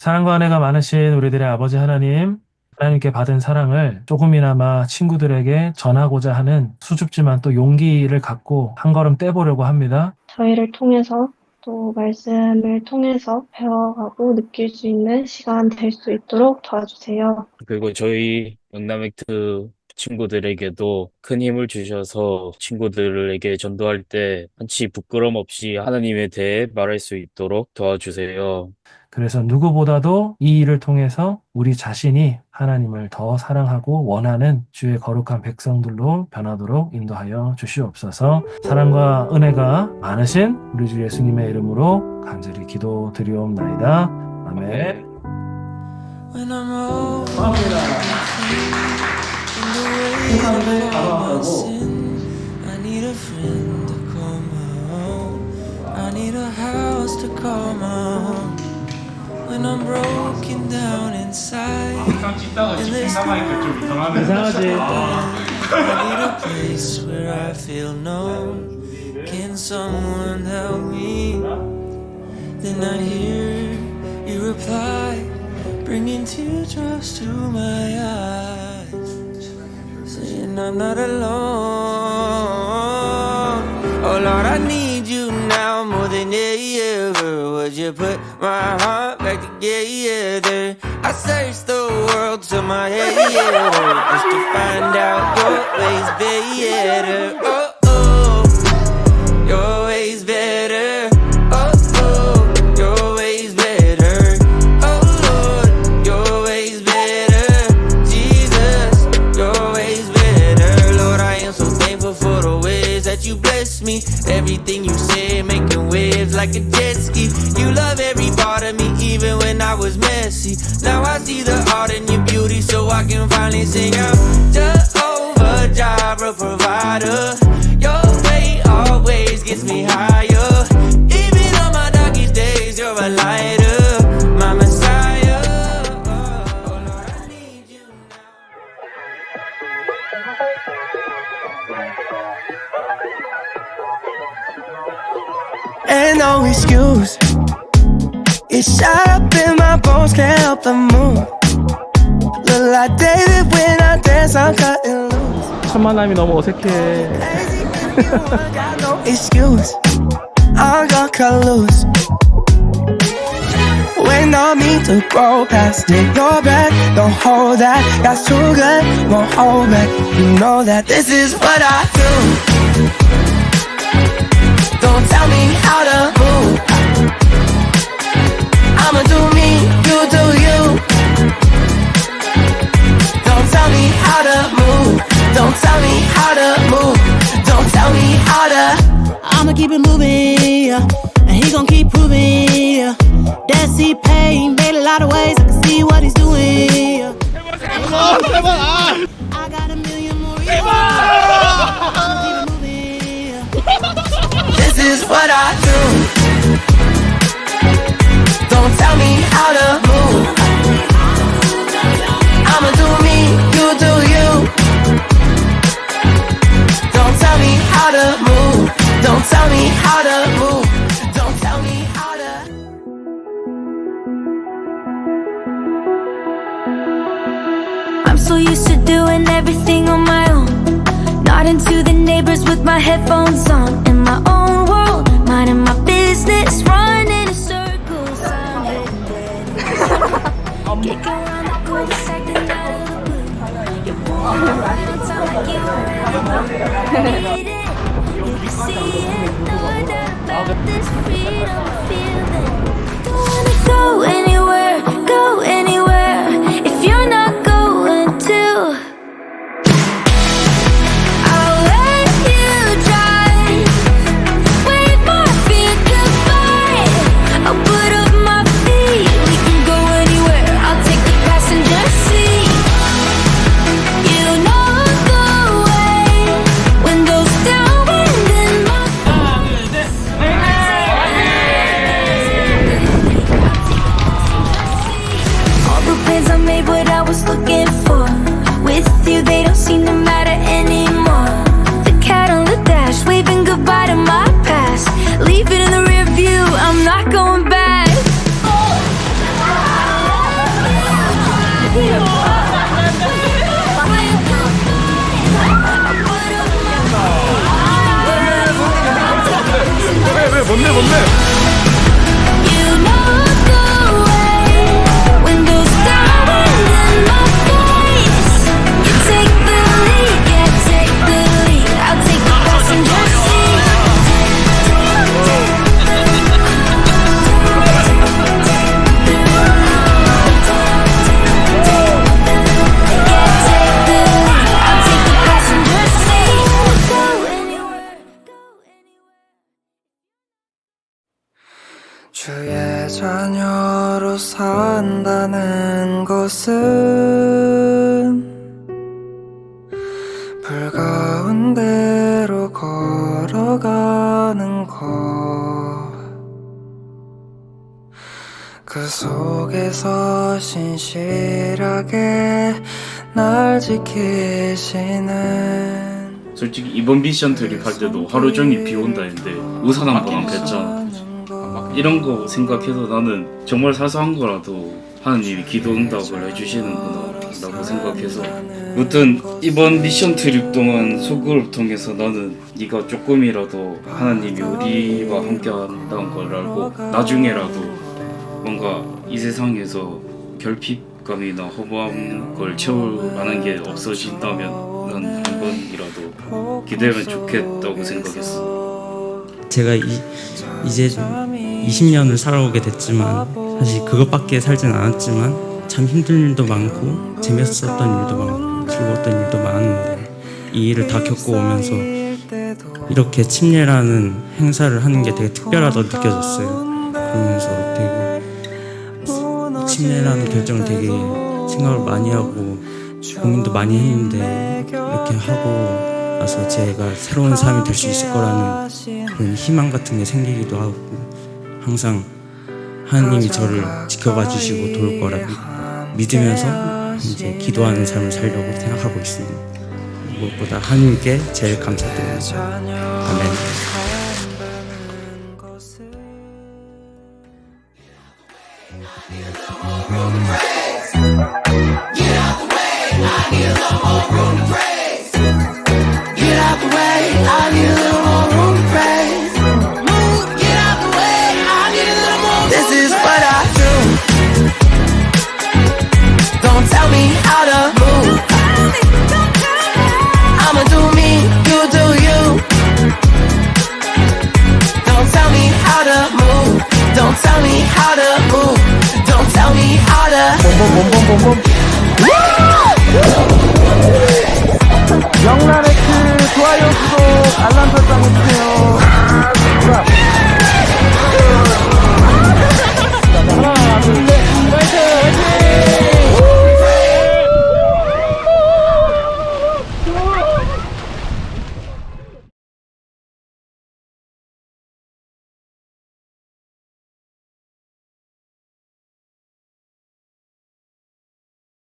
사랑과 은혜가 많으신 우리들의 아버지 하나님, 하나님께 받은 사랑을 조금이나마 친구들에게 전하고자 하는 수줍지만 또 용기를 갖고 한 걸음 떼보려고 합니다. 저희를 통해서 또 말씀을 통해서 배워가고 느낄 수 있는 시간 될 수 있도록 도와주세요. 그리고 저희 영남액트 친구들에게도 큰 힘을 주셔서 친구들에게 전도할 때 한치 부끄럼 없이 하나님에 대해 말할 수 있도록 도와주세요. 그래서 누구보다도 이 일을 통해서 우리 자신이 하나님을 더 사랑하고 원하는 주의 거룩한 백성들로 변하도록 인도하여 주시옵소서. 사랑과 은혜가 많으신 우리 주 예수님의 이름으로 간절히 기도 드리옵나이다. 아멘. When I'm old 세상 when I'm broken down inside. And there's I need a place where I feel known. Can someone help me? Then I hear you reply, bringing teardrops to my eyes, saying I'm not alone. Oh Lord, I need. Would you put my heart back together? I searched the world to my head just to find out your ways better. Oh oh, your ways better. Oh oh, your ways better. Oh Lord, your ways better. Jesus, your ways better. Lord, I am so thankful for the ways that you bless me. Everything you say, making waves like a jet ski. Even when I was messy. Now I see the art in your beauty, so I can finally sing out. Jehovah Jireh, provider. Your way always gets me higher. Even on my darkest days, you're a lighter, my Messiah. Oh, Lord, I need you now. Ain't no excuse. It's shot up in my bones, can't help the move. Look like David when I dance, I'm cutting loose. 천만남이 너무 어색해. Lazy, you ain't got no excuse. I'm gonna cut loose. Waiting on me to grow past it. Your back, don't hold that. That's too good, won't hold back. You know that this is what I do. Don't he gon' proving, yeah. That see pain made a lot of ways. I can see what he's doing, yeah. I got a million more years. I'ma keep it moving, yeah. This is what I do. So used to doing everything on my own. Not into the neighbors with my headphones on. In my own world, minding my business, running in circles. I'm heading dead. Kick around the cul-de-sac the night of the blue. You're you see it, this freedom feeling. Don't wanna go anywhere, 뭔데 뭔데? 자녀로 산다는 것은 불 가운데로 걸어가는 것. 그 속에서 신실하게 날 지키시는 솔직히 이번 미션 드립할 때도 하루 종일 비 온다 했는데 우산 한 번 안 폈잖아. 막 이런 거 생각해서 나는 정말 사소한 거라도 하나님이 기도 응답을 해주시는구나 라고 생각해서 무튼 이번 미션 트립 동안 소그룹 통해서 나는 네가 조금이라도 하나님이 우리와 함께 한다는 걸 알고 나중에라도 뭔가 이 세상에서 결핍감이나 허무한 걸 채울만한 게 없어진다면 난 한 번이라도 기대면 좋겠다고 생각했어. 제가 이, 이제 20년을 살아오게 됐지만 사실 그것밖에 살진 않았지만 참 힘든 일도 많고 재밌었던 일도 많고 즐거웠던 일도 많았는데 이 일을 다 겪고 오면서 이렇게 침례라는 행사를 하는 게 되게 특별하다고 느껴졌어요. 그러면서 되게 침례라는 결정을 되게 생각을 많이 하고 고민도 많이 했는데 이렇게 하고 나서 제가 새로운 삶이 될 수 있을 거라는 그런 희망 같은 게 생기기도 하고 항상 하나님이 저를 지켜봐 주시고 도울 거라 믿- 믿으면서 이제 기도하는 삶을 살려고 생각하고 있습니다. 무엇보다 하나님께 제일 감사드립니다. 아멘. Get 봄봄봄봄봄 영란엑스 좋아요 구독 알람 설정 해주세요